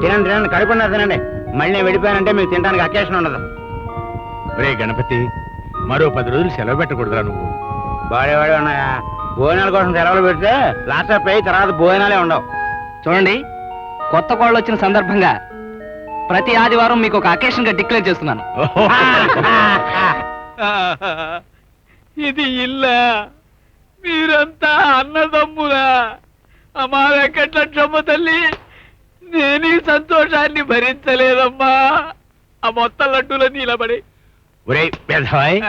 తినండి తినండి తినండి. మళ్ళీ నేను వెళ్ళిపోయానంటే మీకు తినడానికి అకేషన్ ఉండదు. రే గణపతి మరో పది రోజులు సెలవు పెట్టకూడదురా నువ్వు. బాడేవాడే ఉన్నాయా? భోజనాల కోసం సెలవులు పెడితే లాస్ట్ ఆఫ్ అయ్యి తర్వాత భోజనాలే ఉండవు. చూడండి కొత్త కోళ్ళు వచ్చిన సందర్భంగా ప్రతి ఆదివారం మీకు ఒక అకేషన్గా డిక్లేర్ చేస్తున్నాను. ఇది ఇల్లా? మీరంతా అన్నదమ్ములా? అమ్మా వెంకటలక్ష్మ తల్లి. నేను ఈ సంతోషాన్ని భరించలేదమ్మా. ఆ మొత్తం లడ్డూలో నిలబడి. ఒరే పెదవాయ్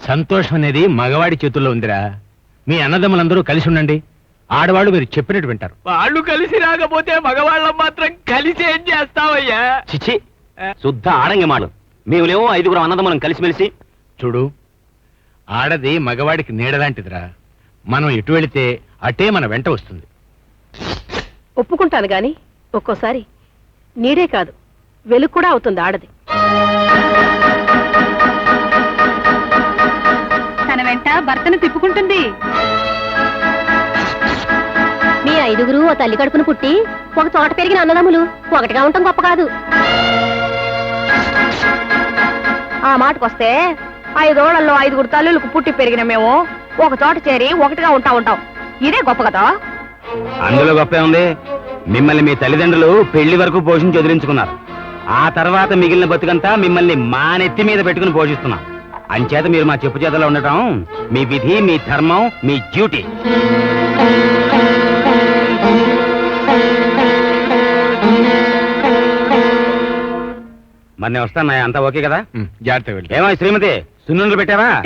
సంతోషం అనేది మగవాడి చేతుల్లో ఉందిరా. మీ అన్నదమ్ములందరూ కలిసి ఉండండి. ఆడవాళ్ళు మీరు చెప్పినట్టు వింటారు. వాళ్ళు కలిసి రాకపోతే మగవాళ్ళం మాత్రం కలిసి ఏం చేస్తావయ్యా? చిచి శుద్ధ ఆడంగి మాడు మేములేమో ఐదుగురు అన్నదమ్ములం కలిసిమెలిసి. చూడు ఆడది మగవాడికి నీడలాంటిదిరా మనం ఎటు వెళితే అటే మన వెంట వస్తుంది. ఒప్పుకుంటాను గాని ఒక్కోసారి నీడే కాదు వెలుగు కూడా అవుతుంది ఆడది. తన వెంట భర్తను తిప్పుకుంటుంది. మీ ఐదుగురు ఓ తల్లి కడుపును పుట్టి ఒక చోట పెరిగిన అన్నదమ్ములు ఒకటిగా ఉండటం గొప్ప కాదు. ఆ మాటకొస్తే ఐదోళ్ళలో ఐదుగురు తల్లులకు పుట్టి పెరిగిన మేము ఒక చోట చేరి ఒకటిగా ఉంటా ఉంటాం. ఇదే గొప్ప కదా? అందులో గొప్పే ఉంది. మిమ్మల్ని మీ తల్లిదండ్రులు పెళ్ళి వరకు పోషించి వదిలించుకున్నారు. ఆ తర్వాత మిగిలిన బతుకంతా మిమ్మల్ని మా నెత్తి మీద పెట్టుకుని పోషిస్తున్నాం. అంచేత మీరు మా చెప్పు చేతలో ఉండటం మీ విధి మీ ధర్మం మీ డ్యూటీ. మరి నేను వస్తాను అంతా ఓకే కదా? వెళ్ళి. ఏమో శ్రీమతి సున్నుండ్లు పెట్టావా?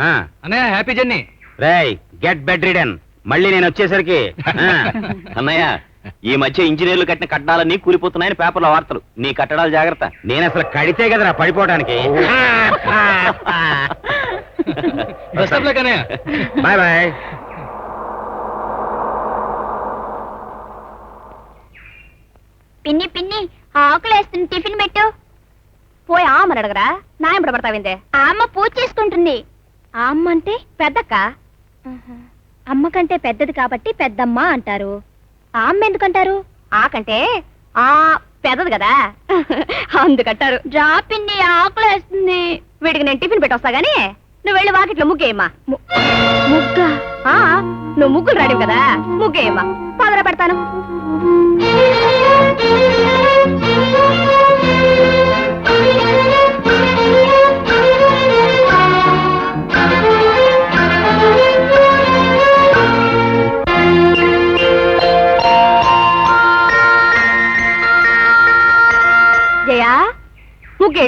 ఆ, అన్నయ్య హ్యాపీ జర్నీ. రేయ్ గెట్ బెడ్ రిడన్. మళ్ళీ నేను వచ్చేసరికి ఆ, అన్నయ్య ఈ మధ్య ఇంజనీర్లు కట్టిన కట్టడాలన్నీ కూలిపోతున్నాయని పేపర్లో వార్తలు. నీ కట్టడాలు జాగ్రత్త. నేను అసలు కడితే కదరా పడిపోవడానికి. Bye bye. పిన్ని పిన్ని ఆకులేస్తుంది టిఫిన్ పెట్టు. పోయి ఆమెను అడగరా. నా ఎంబడ పడతావిందే? అమ్మ పూజ చేసుకుంటుంది. అమ్మ అంటే పెద్దక్క? అమ్మ కంటే పెద్దది కాబట్టి పెద్దమ్మ అంటారు. అమ్మ ఎందుకంటారు ఆకంటే ఆ పెద్దది కదా. అందుకంటారు. జా పిన్ని ఆకులేస్తుంది. వీడికి నేను టిఫిన్ పెట్టొస్తా గానీ నువ్వు వెళ్ళి వాకిట్లో ముగ్గేయమ్మా. ముగ్గ? నువ్వు ముగ్గులు రాడివి కదా. ముగ్గేయమ్మా. పదర పెడతాను.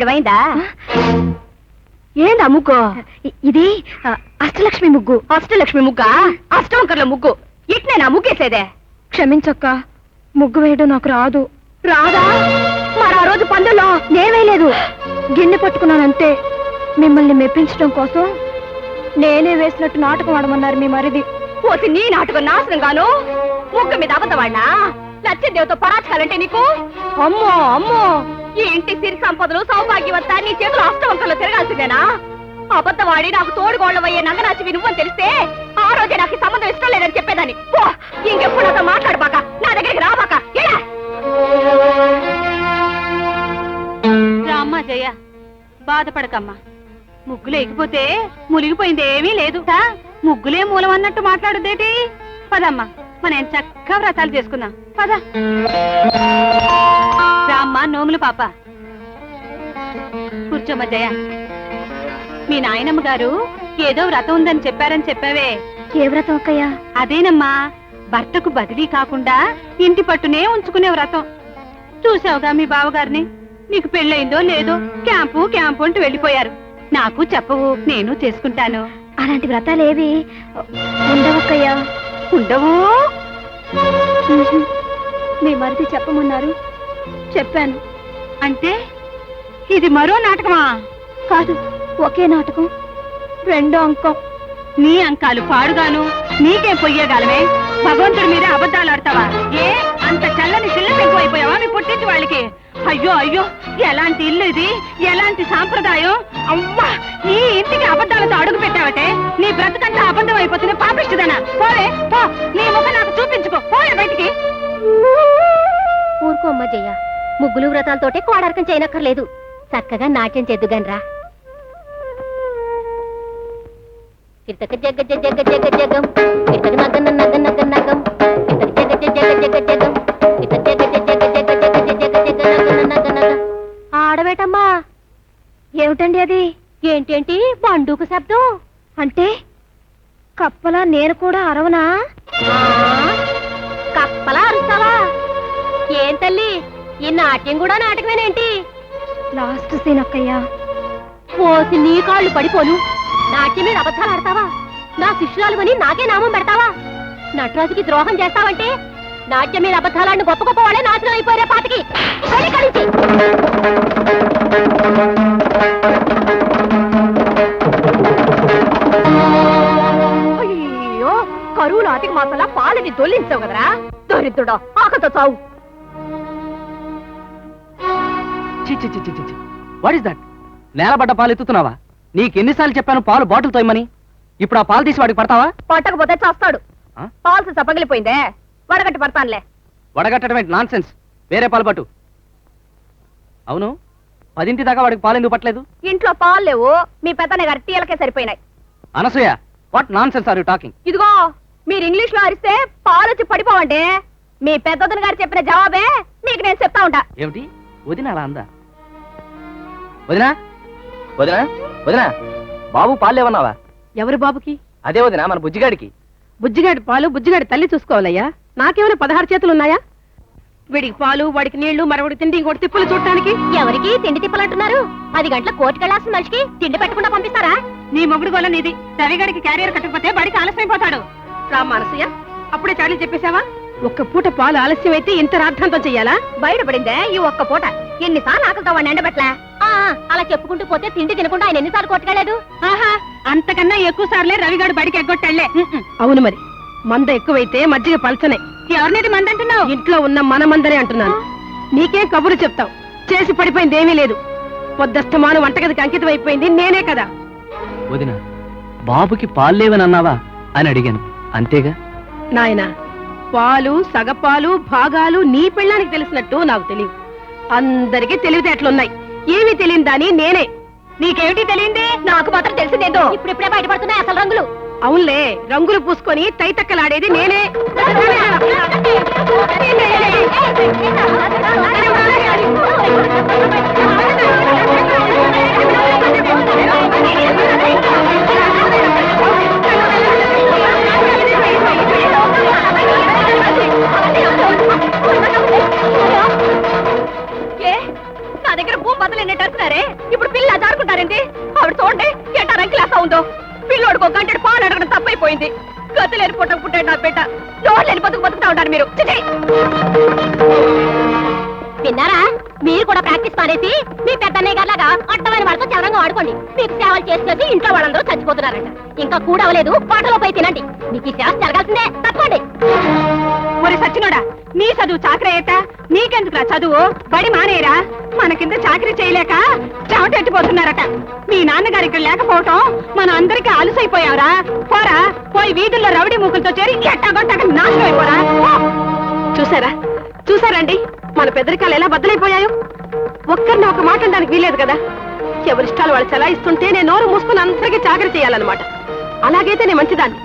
ముగ్గేడువైందా ఏందా ముగ్గు? ఇది అష్టలక్ష్మి ముగ్గు. అష్టలక్ష్మి ముగ్గా? అష్టవంకర్ల ముగ్గు. ఇట్నేనా ముగ్గేసేదే. క్షమించక్క ముగ్గు వేయడం నాకు రాదు. రాదా? మరి ఆ రోజు పందులో నేవేయలేదు గిన్నె పట్టుకున్నానంతే. మిమ్మల్ని మెప్పించడం కోసం నేనే వేసినట్టు నాటకం ఆడమన్నారు మీ మరిది. పోసి నీ నాటకం నాశనం గాను. ముగ్గు మీద అబద్ధవాడినా లచ్చదేవతో పరాచకాలంటే నీకు? అమ్మో అమ్మో! ఈ ఇంటి సిరి సంపదలు సౌభాగ్యవంతా నీ చేతులు అష్టవంకల్లో తిరగాల్సిందేనా? అబద్ధవాడి నాకు తోడుగోళ్ళవయ్యే నంగనాచి నువ్వని తెలిస్తే ఆ రోజే నాకు సంబంధం ఇష్టం లేదని చెప్పేదాన్ని. ఇంకెప్పుడు నాతో మాట్లాడబాక నా దగ్గరికి రాబాక ఎలా రామ్మా జయ బాధపడకమ్మా. ముగ్గులు ఎగిపోతే మునిగిపోయింది ఏమీ లేదు ముగ్గులే మూలం అన్నట్టు మాట్లాడుదేటి పదమ్మా. మనం చక్కగా వ్రతాలు చేసుకుందాం. పద. రామ్మా నోములు పాప. కూర్చోమ్మ జయ. మీ నాయనమ్మ గారు ఏదో వ్రతం ఉందని చెప్పారని చెప్పావే. ఏ వ్రతం అక్కయ్యా? అదేనమ్మా భర్తకు బదిలీ కాకుండా ఇంటి పట్టునే ఉంచుకునే వ్రతం. చూసావుగా మీ బావగారిని? నీకు పెళ్ళయిందో లేదో క్యాంపు క్యాంపు అంటూ వెళ్ళిపోయారు. నాకు చెప్పవు నేను చేసుకుంటాను. అలాంటి వ్రతాలేవి ఉండవక్కయ్యా. ఉండవు. మీ మరిది చెప్పమన్నారు. చెప్పాను. అంటే ఇది మరో నాటకమా? కాదు ఒకే నాటకం. రెండో అంకం. నీ అంకాలు పాడుగాను నీకేం పొయ్యగలవే భగవంతుడి మీద అబద్ధాలు ఆడతావా? ఏ? అంత చల్లని చిల్ల అయిపోయావా మీ పుట్టించి వాళ్ళకి. అయ్యో అయ్యో ఎలాంటి ఇల్లు ఇది? ఎలాంటి సాంప్రదాయం? అవ్వా ఈ ఇంటికి అబద్ధాలతో అడుగు పెట్టావటే. నీ బ్రతకంతా అబద్ధం అయిపోతుంది. పాపిస్తుందనా పోవే పో. నీ ముఖం నాకు చూపించుకో. పోయే బయటికి. బుజ్జయ్య ముగ్గులు వ్రతాలతోటే కోడారకం చేయనక్కర్లేదు. చక్కగా నాట్యం చేద్దుగానరా. కిటక జగ జగ జగ జగం కిటక నగ నగ నగ నగం కిటక జగ జగ జగ జగ నేను కూడా అరవనా? కప్పలా అరుస్తావా? ఏం తల్లి ఈ నాట్యం కూడా నాటకమేనేంటి? Last scene అక్కయ్యా. పోసి నీ కాళ్ళు పడిపోను. నాట్యం మీద అబద్ధాలు ఆడతావా? నా శిష్యురాలు నాకే నామం పెడతావా? నటరాజుకి ద్రోహం చేస్తావంటే నాట్యం మీద అబద్ధాలాడిని గొప్ప గొప్ప వాళ్ళే నాశనం అయిపోయారే పాటికి కరువు నాటికి మాసలా పాలని దొల్లించావు కదరా? దరిద్రుడా ఆకతో చావు. వాట్ ఇస్ దట్ నేలబడ్డ పాలు ఎత్తుతున్నావా? నీకెన్నిసార్లు చెప్పాను పాలు బాటిల్ తోయమని? ఇప్పుడు ఆ పాలు తీసి వాడికి పడతావా? పట్టకపోతే చేస్తాడు. ఆ? పాల్సి సపగిలిపోయిందే వడగట్టి పడతానులే. వడగట్టడం నాన్ సెన్స్ వేరే పాలు పట్టు. అవును? పదింటి దాకా వాడికి పాలు ఎందుకు పట్టలేదు? ఇంట్లో పాలు లేవు. మీ పెద్దనే గారి టీలకే సరిపోయినాయి. Anasuya what nonsense are you talking ఇదిగో. మీరు ఇంగ్లీష్లో అరిస్తే పాలు వచ్చి పడిపోవండి. మీ పెద్దదని గారు చెప్పిన జవాబే నీకు నేను చెప్తా ఉంటా. ఏమిటి? వదిన అలా అందా? వదినా? వదినా? వదినా? బాబు పాలు లేవన్నావా? ఎవరి బాబుకి? అదే వదినా మన బుజ్జిగాడికి. బుజ్జిగాడి పాలు బుజ్జిగాడి తల్లి చూసుకోవాలయ్యా. నాకేమైనా పదహారు చేతులు ఉన్నాయా? వీడికి పాలు వాడికి నీళ్ళు మరొకటి తిండి ఇంకోటి తిప్పులు చూడటానికి. ఎవరికి? తిండి తిప్పలంటున్నారు. పది గంటల కోటికెళ్ళాల్సిన మనిషికి తిండి పెట్టకుండా పంపిస్తారా? నీ మొగుడు గోల నీది. రవిగాడికి క్యారియర్ కట్టకపోతే బడికి ఆలస్యమైపోతాడు రా మానసయ్య అప్పుడే చాడీలు చెప్పేశావా? ఒక్క పూట పాలు ఆలస్యం అయితే ఇంత రాద్ధాంతం చెయ్యాలా? బయటపడిందే ఈ ఒక్క పూట. ఎన్నిసార్లు ఆకలితో వాడిని ఎండబెట్లా ఆ, అలా చెప్పుకుంటూ పోతే తిండి తినకుండా ఆయన ఎన్నిసార్లు కొట్టుకెళ్ళలేదు ఆహా అంతకన్నా ఎక్కువ సార్లే రవిగాడు బడికి ఎగ్గొట్టాళ్ళే అవును మరి. మంద ఎక్కువైతే మజ్జిగ పలచనే. ఎవరినేది మంద అంటున్నావు? ఇంట్లో ఉన్న మన మందరే అంటున్నాను. నీకేం కబురు చెప్తావు? చేసి పడిపోయింది ఏమీ లేదు. పొద్దస్తమాను వంటగదికి అంకితం అయిపోయింది నేనే కదా. వదిన బాబుకి పాలు లేవని అన్నావా? అని అడిగాను. అంతేగా నాయనా పాలు సగపాలు భాగాలు నీ పెళ్ళానికి తెలిసినట్టు నాకు తెలియదు అందరికీ తెలివితేటలున్నాయి ఏమీ తెలియని దాని నేనే నీకేమిటి తెలియంది నాకు మాత్రం తెలిసిందేదో ఇప్పుడిప్పుడే బయటపడుతున్నాయి అసలు రంగులు అవునులే రంగులు పూసుకొని తైతక్కలాడేది నేనే ఏ? నా దగ్గర భూమి బదులు ఎన్నట్టు ఇప్పుడు పిల్ల జారుకుంటారేంటి? ఆవిడ చూడండి ఎట్టా రంకిలాసా ఉందో. పిల్లోడికి ఒక గంటడు పాలు అడగడం తప్పైపోయింది. గతి లేని పుట్టకు పుట్టాడు నా బిడ్డ. నోరు లేని బతుకు బతుకుతా ఉంటారు మీరు? విన్నారా? మీరు కూడా ప్రాక్టీస్ మానేసి మీ పెద్దన్నయ్య గారిలాగా అడ్డమైన వాడితో చదరంగా ఆడుకోండి. మీకు సేవలు చేసి చేసి ఇంట్లో వాళ్ళందరూ చచ్చిపోతున్నారంట. ఇంకా కూడవలేదు పాటలో పోయి తినండి. మీకు ఈ సేవ జరగాల్సిందే. తప్పండి నీ చదువు చాకరేత నీకెందుకురా చదువు? బడి మానేరా మన కింద చాకరీ చేయలేక చెమటెట్టిపోతున్నారట మీ నాన్నగారు ఇక్కడ లేకపోవటం మన అందరికీ అలసైపోయావరా. పోరా పోయి వీధుల్లో రౌడీ మూకులతో చేరి ఎట్టాగొట్టాక నాశనం అయిపోరా. చూసారా? చూసారండి? మన పెద్దరికాలు ఎలా బద్దలైపోయాయో? ఒక్కరిని ఒక మాట అనడానికి వీలేదు కదా. ఎవరిష్టాలు వాళ్ళు చలాయిస్తుంటే నేను నోరు మూసుకుని అందరికీ చాకరీ చేయాలన్నమాట. అలాగైతే నేను మంచిదాన్ని.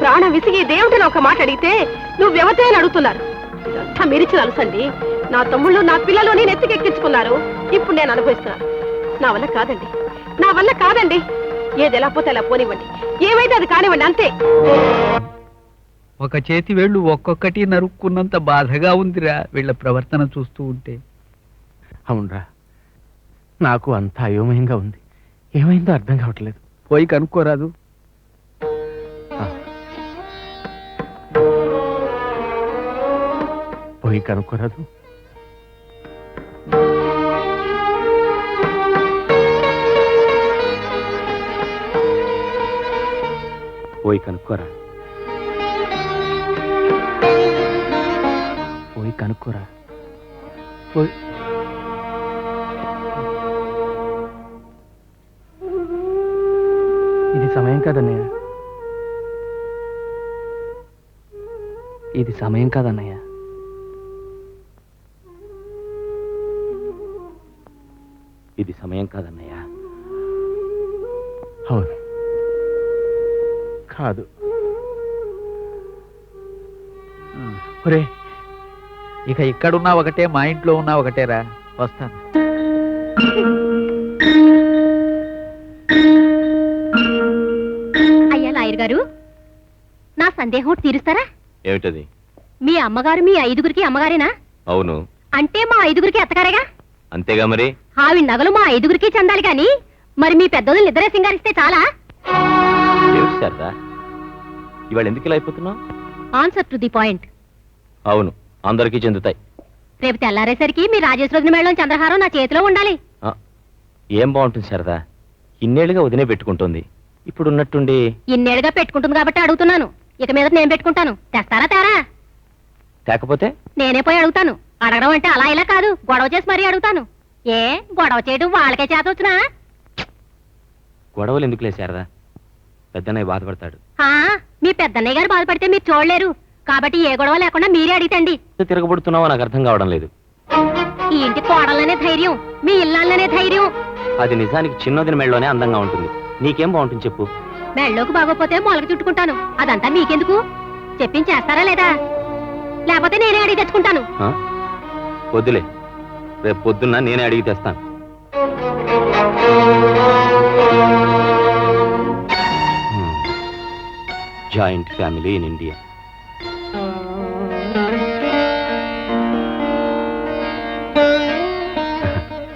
ప్రాణం విసిగి దేవుడిని ఒక మాట అడిగితే నువ్వెవతే అని అడుగుతున్నారు. ఇదంతా మీరిచ్చిన అలసండి నా తమ్ముళ్ళు నా పిల్లలు నేను ఎత్తుకెక్కించుకున్నారు. ఇప్పుడు నేను అనుభవిస్తున్నాను నా వల్ల కాదండి. నా వల్ల కాదండి. ఏది ఎలా పోతే అలా పోనివ్వండి. ఏమైతే అది కానివ్వండి అంతే. ఒక చేతి వేళ్ళు ఒక్కొక్కటి నరుక్కున్నంత బాధగా ఉందిరా వీళ్ళ ప్రవర్తన చూస్తూ ఉంటే. అవునరా. నాకు అంత అయోమయంగా ఉంది. ఏమైందో అర్థం కావట్లేదు. పోయి కనుక్కోరాదు. పోయి కనుక్కోరాదు. పోయి కనుక్కోరా. పోయి కనుక్కోరా. పోయి. ఇది సమయం కాదన్నయ్య. ఇది సమయం కాదన్నయ్య. సమయం కాదన్నయ్య. అవును. కాదు. ఒరే ఇక ఇక్కడున్నా ఒకటే మా ఇంట్లో ఉన్నా ఒకటేరా. వస్తాను. అయ్యా లాయర్ గారు నా సందేహం తీరుస్తారా? ఏమిటది? మీ అమ్మగారు మీ ఐదుగురికి అమ్మగారేనా? అవును. అంటే మా ఐదుగురికి ఎత్తగారేగా అంతేగా మరి? ఆవి నగలు మా ఐదుగురికి చెందాలి కానీ మరి మీ పెద్దోళ్ళు నిద్ర సింగారిస్తే చాలా? ఇవాళ ఎందుకు ఇలా అయిపోతున్నావు? ఆన్సర్ టు ది పాయింట్ అవును అందరికీ చెందుతాయి. రేపు తెల్లారేసరికి మీ రాజేశ్వరుని మేళం చంద్రహారం నా చేతిలో ఉండాలి. ఆ, ఏం బాగుంటుంది శారదా? ఇన్నేళ్ళుగా వదినే పెట్టుకుంటుంది. ఇప్పుడు ఉన్నట్టుండి ఇన్నేళ్ళుగా పెట్టుకుంటుంది కాబట్టి అడుగుతున్నాను. ఇక మీద నేను పెట్టుకుంటాను. తెస్తారా తేరా? తేకపోతే? నేనే పోయి అడుగుతాను. అడగడం అంటే అలా ఇలా కాదు. గొడవ చేసి మరీ అడుగుతాను. ఏ గొడవ చేయడం వాళ్ళకే చేత వచ్చినా? గొడవలు ఎందుకులే శారదా పెద్దన్నయ్య బాధపడతాడు. ఆ, మీ పెద్దన్నయ్య గారు బాధపడితే మీరు చూడలేరు. కాబట్టి ఏ గొడవ లేకుండా మీరే అడిగితండి. ఎంత తిరగబడుతున్నావో నాకు అర్థం కావడం లేదు. ఈ ఇంటి కోడలనే ధైర్యం మీ ఇల్లాలనే ధైర్యం. అది నిజానికి చిన్నదిన మెళ్ళలోనే అందంగా ఉంటుంది. నీకేం బాగుంటుంది చెప్పు. మెళ్ళోకి బాగోపోతే మొలక చుట్టుకుంటాను. అదంతా మీకెందుకు? చెప్పించేస్తారా లేదా? లేకపోతే నేనే అడిగి తెచ్చుకుంటాను. ఆ? వద్దులే. రేపు పొద్దున్న నేనే అడిగి తెస్తాను. Joint family in India.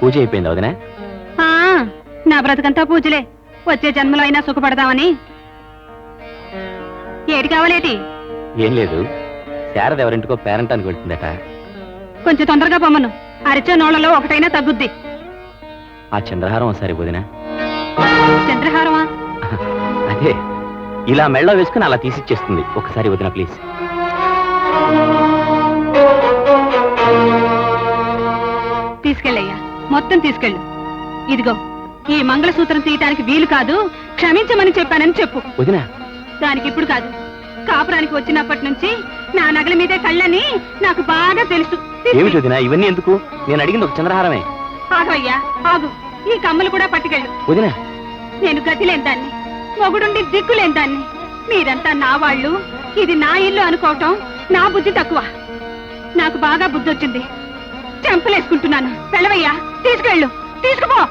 పూజ అయిపోయింది వదినా? ఆ, నా బ్రతుకంతా పూజలే. వచ్చే జన్మలో అయినా సుఖపడదామని. ఏటి కావాలేటి? ఏం లేదు. శారద ఎవరింటికో పేరంటానికి వెళ్తుందట. కొంచెం తొందరగా పొమ్మను. అరిచే నోళ్ళలో ఒకటైనా తగ్గుద్ది. ఆ చంద్రహారం ఒకసారి వదినా. చంద్రహారమా? అదే ఇలా మెళ్ళ వేసుకుని అలా తీసిచ్చేస్తుంది. ఒకసారి వదిన ప్లీజ్. తీసుకెళ్ళయ్యా. మొత్తం తీసుకెళ్ళు. ఇదిగో ఈ మంగళసూత్రం తీయటానికి వీలు కాదు క్షమించమని చెప్పానని చెప్పు. వదిన. దానికి ఇప్పుడు కాదు. కాపురానికి వచ్చినప్పటి నుంచి నా నగల మీదే కళ్ళని నాకు బాగా తెలుసు. ఏమి చదివినా ఇవన్నీ ఎందుకు? నేను అడిగింది ఒక చంద్రహారమే. ఆగవయ్యా ఆగు. ఈ కమ్మలు కూడా పట్టుకెళ్ళు. వదినా. నేను గతి లేని దాన్ని మొగుడుండి దిక్కు లేని దాన్ని. మీరంతా నా వాళ్ళు. ఇది నా ఇల్లు అనుకోవటం నా బుద్ధి తక్కువ. నాకు బాగా బుద్ధి వచ్చింది. చెంపలేసుకుంటున్నాను పెళ్ళవయ్యా తీసుకెళ్ళు. తీసుకుపో.